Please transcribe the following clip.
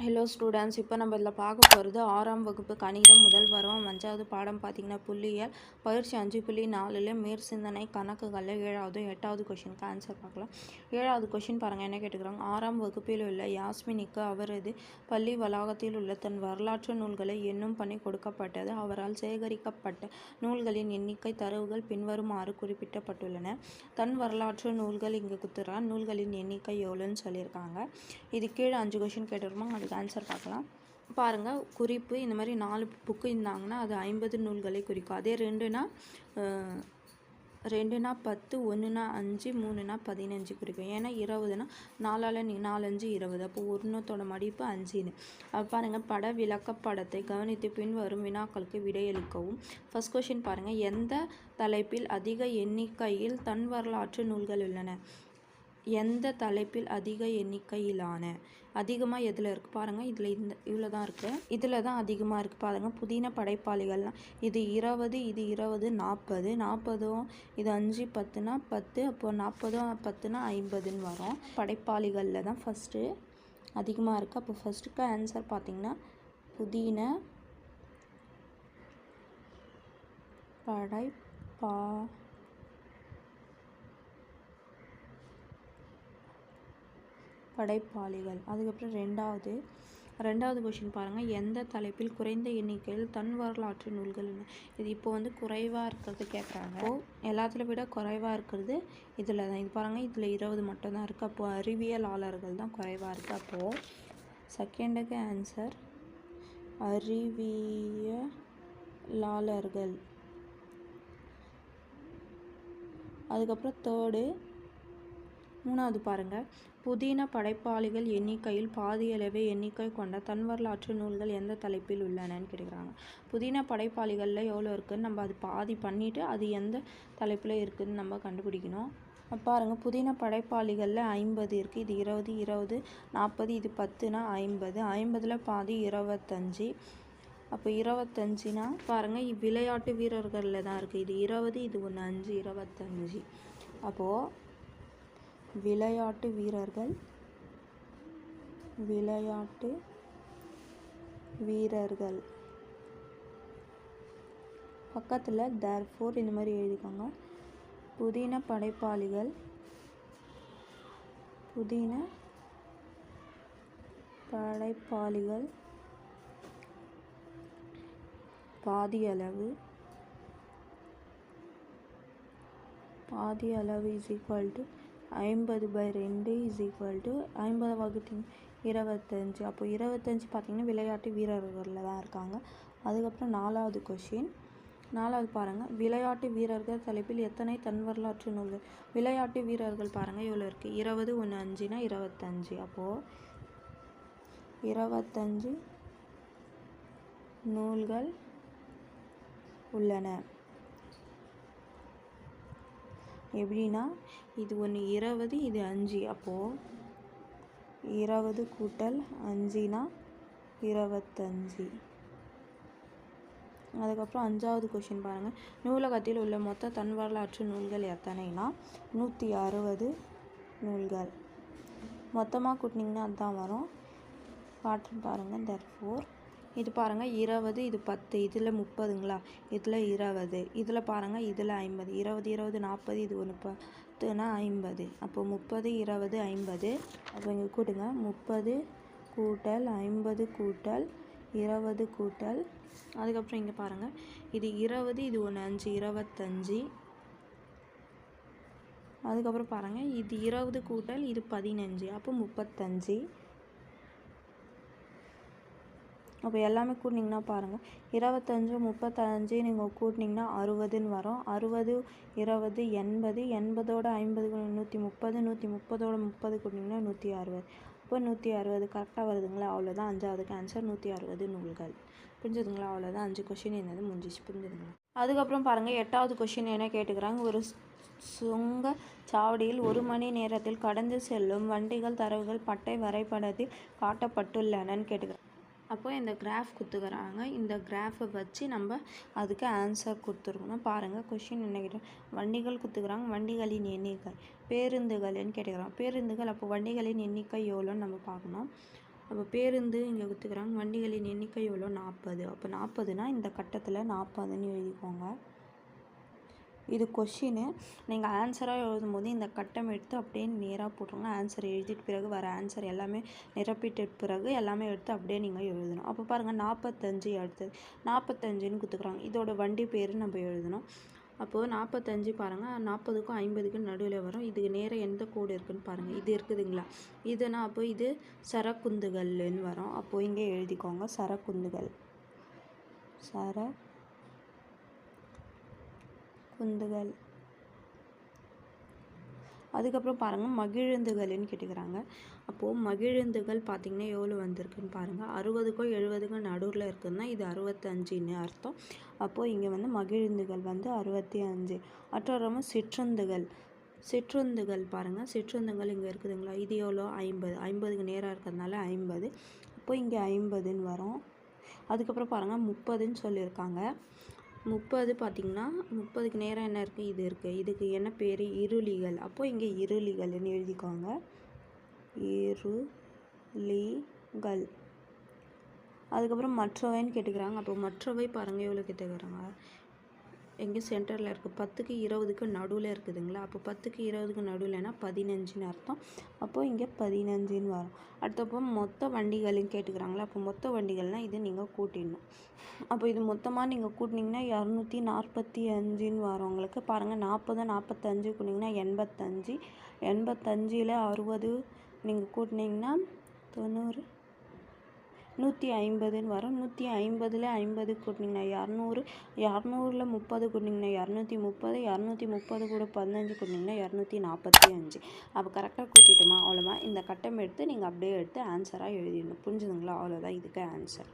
Hello students இப்போ நம்ம இதில் பார்க்க போகிறது ஆறாம் வகுப்பு கணிதம் முதல் வரும். அஞ்சாவது பாடம் பார்த்தீங்கன்னா புள்ளியல் பயிற்சி அஞ்சு புள்ளி நாலில் மேற் சிந்தனை கணக்குகளில் ஏழாவது எட்டாவது கொஷினுக்கு ஆன்சர் பார்க்கலாம். ஏழாவது கொஷின் பாருங்கள் என்ன கேட்டுக்கிறாங்க? ஆறாம் வகுப்பில் உள்ள யாஸ்மினிக்கு அவரது பள்ளி வளாகத்தில் உள்ள தன் வரலாற்று நூல்களை எண்ணும் பணி கொடுக்கப்பட்டது. அவரால் சேகரிக்கப்பட்ட நூல்களின் எண்ணிக்கை தரவுகள் பின்வருமாறு குறிப்பிடப்பட்டுள்ளன. தன் வரலாற்று நூல்கள் இங்கே குத்துறான் நூல்களின் எண்ணிக்கை எவ்வளோன்னு சொல்லியிருக்காங்க. இது கீழே அஞ்சு கொஷின் கேட்டுருமா அதுக்கு ஆன்சர் பார்க்கலாம். பாருங்கள் குறிப்பு இந்த மாதிரி நாலு புக்கு இருந்தாங்கன்னா அது ஐம்பது நூல்களை குறிக்கும். அதே ரெண்டுனா ரெண்டுனா பத்து ஒன்றுனா அஞ்சு மூணுனா பதினஞ்சு குறிக்கும். ஏன்னா இருபதுனா நாலால் நீ நாலஞ்சு இருபது. அப்போ ஒன்றுத்தோட மடிப்பு அஞ்சுன்னு. அப்போ பாருங்கள் பட விளக்கப்படத்தை கவனித்து பின் வரும் வினாக்களுக்கு விடையளிக்கவும் ஃபர்ஸ்ட் கொஷின் பாருங்கள் எந்த தலைப்பில் அதிக எண்ணிக்கையில் தன் வரலாற்று நூல்கள் உள்ளன? எந்த தலைப்பில் அதிக எண்ணிக்கையிலான அதிகமாக எதில் இருக்குது பாருங்கள் இதில் இந்த இவ்வளோ தான் இருக்குது இதில் தான் அதிகமாக இருக்குது பாருங்கள் புதின படைப்பாளிகள்லாம். இது இருபது இது இருபது நாற்பது நாற்பதும் இது அஞ்சு பத்துனா பத்து. அப்போ நாற்பதும் பத்துனா ஐம்பதுன்னு வரும். படைப்பாளிகளில் தான் ஃபஸ்ட்டு அதிகமாக இருக்குது அப்போ ஃபஸ்ட்டுக்கு ஆன்சர் பார்த்திங்கன்னா புதின படைப்பா படைப்பாளிகள். அதுக்கப்புறம் ரெண்டாவது ரெண்டாவது கொஷின் பாருங்கள் எந்த தலைப்பில் குறைந்த எண்ணிக்கையில் தன் வரலாற்று நூல்கள் என்ன? இது இப்போ வந்து குறைவாக இருக்கிறது கேட்குறாங்க இப்போ எல்லாத்துல விட குறைவாக இருக்கிறது இதில் தான் இது பாருங்கள் இதில் இருபது மட்டும்தான் இருக்குது அப்போது அறிவியலாளர்கள் தான் குறைவாக இருக்குது அப்போது செகண்டுக்கு ஆன்சர் அறிவியலாளர்கள். அதுக்கப்புறம் தேர்டு மூணாவது பாருங்கள் புதின படைப்பாளிகள் எண்ணிக்கையில் பாதியளவே எண்ணிக்கை கொண்ட தன் வரலாற்று நூல்கள் எந்த தலைப்பில் உள்ளனன்னு கேட்குறாங்க புதின படைப்பாளிகளில் எவ்வளோ இருக்குதுன்னு நம்ம அது பாதி பண்ணிவிட்டு அது எந்த தலைப்பில் இருக்குதுன்னு நம்ம கண்டுபிடிக்கணும். பாருங்கள் புதின படைப்பாளிகளில் ஐம்பது இருக்குது இது இருபது இருபது நாற்பது இது பத்துனா ஐம்பது. ஐம்பதில் பாதி இருபத்தஞ்சி. அப்போ இருபத்தஞ்சினா பாருங்கள் விளையாட்டு வீரர்களில் தான் இருக்குது இது இருபது இது ஒன்று அஞ்சு இருபத்தஞ்சி. அப்போது விளையாட்டு வீரர்கள். விளையாட்டு வீரர்கள். பக்கத்தில் தேர்ஃபோர் இந்த மாதிரி எழுதிக்கோங்க. புதின படைப்பாளிகள். புதின படைப்பாளிகள். பாதியளவு. பாதி அளவு இஸ் ஈக்குவல் டு ஐம்பது பை ரெண்டு இஸ் ஈக்குவல் டு ஐம்பது வகுத்தின் இருபத்தஞ்சு. அப்போ இருபத்தஞ்சு பார்த்தீங்கன்னா விளையாட்டு வீரர்களில் தான் இருக்காங்க. அதுக்கப்புறம் நாலாவது கொஷின் நாலாவது பாருங்கள் விளையாட்டு வீரர்கள் தலைப்பில் எத்தனை தன் வரலாற்று நூல்கள்? விளையாட்டு வீரர்கள் பாருங்கள் இவ்வளோ இருக்குது இருபது ஒன்று அஞ்சுனா இருபத்தஞ்சு. அப்போது இருபத்தஞ்சு நூல்கள் உள்ளன. எப்படின்னா இது ஒன்று இருபது இது அஞ்சு. அப்போது இருபது கூட்டல் அஞ்சுனா இருபத்தஞ்சி. அதுக்கப்புறம் அஞ்சாவது கொஷின் பாருங்கள் நூலகத்தில் உள்ள மொத்த தன் வரலாற்று நூல்கள் எத்தனைனா நூற்றி அறுபது நூல்கள். மொத்தமாக கூட்டினீங்கன்னா அதுதான் வரும். காட்டுன்னு பாருங்கள் தர் ஃபோர் இது பாருங்கள் இருபது இது பத்து இதில் முப்பதுங்களா? இதில் இருபது இதில் பாருங்கள் இதில் ஐம்பது. இருபது இருபது நாற்பது இது ஒன்று பத்துனா ஐம்பது. அப்போ முப்பது இருபது ஐம்பது. அப்போ இங்கே கூட்டுங்க. முப்பது கூட்டல் ஐம்பது கூட்டல் இருபது கூட்டல் அதுக்கப்புறம் இங்கே பாருங்கள் இது இருபது இது ஒன்று அஞ்சு இருபத்தஞ்சி அதுக்கப்புறம் பாருங்கள் இது இருபது கூட்டல் இது பதினஞ்சு. அப்போ முப்பத்தஞ்சு. அப்போ எல்லாமே கூட்டினீங்கன்னா பாருங்கள் இருபத்தஞ்சு முப்பத்தஞ்சு நீங்கள் கூட்டினீங்கன்னா அறுபதுன்னு வரும். அறுபது இருபது எண்பது எண்பதோட ஐம்பது நூற்றி முப்பது நூற்றி முப்பதோட முப்பது கூட்டினீங்கன்னா நூற்றி அறுபது. இப்போ நூற்றி அறுபது கரெக்டாக வருதுங்களா? அவ்வளோதான் அஞ்சாவதுக்கு ஆன்சர் நூற்றி அறுபது நூல்கள். புரிஞ்சுதுங்களா? அவ்வளோதான் அஞ்சு கொஷின் என்னது முடிஞ்சிச்சு. புரிஞ்சுதுங்களா? அதுக்கப்புறம் பாருங்கள் எட்டாவது கொஷின் என்ன கேட்டுக்கிறாங்க? ஒரு சுங்க சாவடியில் ஒரு மணி நேரத்தில் கடந்து செல்லும் வண்டிகள் தரவுகள் பட்டை வரைபடத்தில் காட்டப்பட்டுள்ளனன்னு கேட்டுக்கிறாங்க. அப்போ இந்த கிராஃப் கொடுத்துக்கிறாங்க இந்த கிராஃபை வச்சு நம்ம அதுக்கு ஆன்சர் கொடுத்துருக்கணும். பாருங்கள் கொஷின் என்ன கேட்டோம் வண்டிகள் கொடுத்துக்கிறாங்க வண்டிகளின் எண்ணிக்கை பேருந்துகள்னு கேட்டுக்கிறாங்க. பேருந்துகள் அப்போ வண்டிகளின் எண்ணிக்கை எவ்வளோன்னு நம்ம பார்க்கணும். அப்போ பேருந்து இங்கே கொடுத்துக்கிறாங்க வண்டிகளின் எண்ணிக்கை எவ்வளோ? நாற்பது. அப்போ நாற்பதுனா இந்த கட்டத்தில் நாற்பதுன்னு எழுதிக்கோங்க. இது கொஷினு. நீங்கள் ஆன்சராக எழுதும் போது இந்த கட்டம் எடுத்து அப்படியே நேராக போட்டுருங்க. ஆன்சர் எழுதிட்டு பிறகு வர ஆன்சர் எல்லாமே நிரப்பிட்ட பிறகு எல்லாமே எடுத்து அப்படியே நீங்கள் எழுதணும். அப்போ பாருங்கள் நாற்பத்தஞ்சு அடுத்தது நாற்பத்தஞ்சுன்னு கொடுத்துக்குறாங்க. இதோட வண்டி பேர் நம்ம எழுதணும். அப்போது நாற்பத்தஞ்சு பாருங்கள் நாற்பதுக்கும் ஐம்பதுக்கும் நடுவில் வரும். இதுக்கு நேராக எந்த கோடு இருக்குதுன்னு பாருங்கள் இது இருக்குதுங்களா? இதுனா அப்போ இது சரக்குந்துகள்னு வரும். அப்போது இங்கே எழுதிக்கோங்க சரக்குந்துகள். சர குந்துகள். அதுக்கப்புறம் பாருங்கள் மகிழுந்துகள்னு கேட்டுக்கிறாங்க. அப்போது மகிழுந்துகள் பார்த்திங்கன்னா எவ்வளோ வந்திருக்குன்னு பாருங்கள் அறுபதுக்கும் எழுபதுக்கும் நடுவில் இருக்குதுன்னா இது அறுபத்தஞ்சுன்னு அர்த்தம். அப்போது இங்கே வந்து மகிழுந்துகள் வந்து அறுபத்தி அஞ்சு அப்புறமா சிற்றுந்துகள். சிற்றுந்துகள் பாருங்கள் சிற்றுந்துகள் இங்கே இருக்குதுங்களா? இது எவ்வளோ ஐம்பது. ஐம்பதுக்கு நேராக இருக்கிறதுனால ஐம்பது. அப்போது இங்கே ஐம்பதுன்னு வரும். அதுக்கப்புறம் பாருங்கள் முப்பதுன்னு சொல்லியிருக்காங்க. முப்பது பார்த்திங்கன்னா முப்பதுக்கு நேரம் என்ன இருக்குது இது இருக்குது இதுக்கு என்ன பேர்? இருளிகள். அப்போது இங்கே இருளிகள்னு எழுதிக்கோங்க. இருளிகள். அதுக்கப்புறம் மற்றவைன்னு கேட்டுக்கிறாங்க. அப்போ மற்றவை பாருங்கள் எவ்வளோ கேட்டுக்கிறாங்க? எங்கேயும் சென்டரில் இருக்குது பத்துக்கு இருபதுக்கு நடுவில் இருக்குதுங்களா? அப்போ பத்துக்கு இருபதுக்கு நடுவில்னா பதினஞ்சுன்னு அர்த்தம். அப்போது இங்கே பதினஞ்சுன்னு வரும். அடுத்தப்போ மொத்த வண்டிகள்னு கேட்டுக்கிறாங்களா? அப்போ மொத்த வண்டிகள்னால் இது நீங்கள் கூட்டிடணும். அப்போ இது மொத்தமாக நீங்கள் கூட்டினீங்கன்னா இரநூத்தி நாற்பத்தி அஞ்சுன்னு வரும். உங்களுக்கு பாருங்கள் நாற்பது நாற்பத்தஞ்சு கூட்டிங்கன்னா எண்பத்தஞ்சு. எண்பத்தஞ்சில் அறுபது நீங்கள் கூட்டினீங்கன்னா தொண்ணூறு. நூற்றி ஐம்பதுன்னு வரும். நூற்றி ஐம்பதில் ஐம்பது கூட்டினீங்கன்னா இரநூறு இரநூறுல முப்பது கூட்டினீங்கன்னா இரநூத்தி முப்பது இரநூத்தி முப்பது கூட பதினஞ்சு கூட்டினீங்கன்னா இரநூத்தி நாற்பத்தி அஞ்சு. அப்போ கரெக்டாக கூட்டிட்டோமா? அவ்வளோமா இந்த கட்டம் எடுத்து நீங்கள் அப்படியே எடுத்து ஆன்சராக எழுதிடணும். புரிஞ்சுதுங்களா? அவ்வளோதான் இதுக்கு ஆன்சர்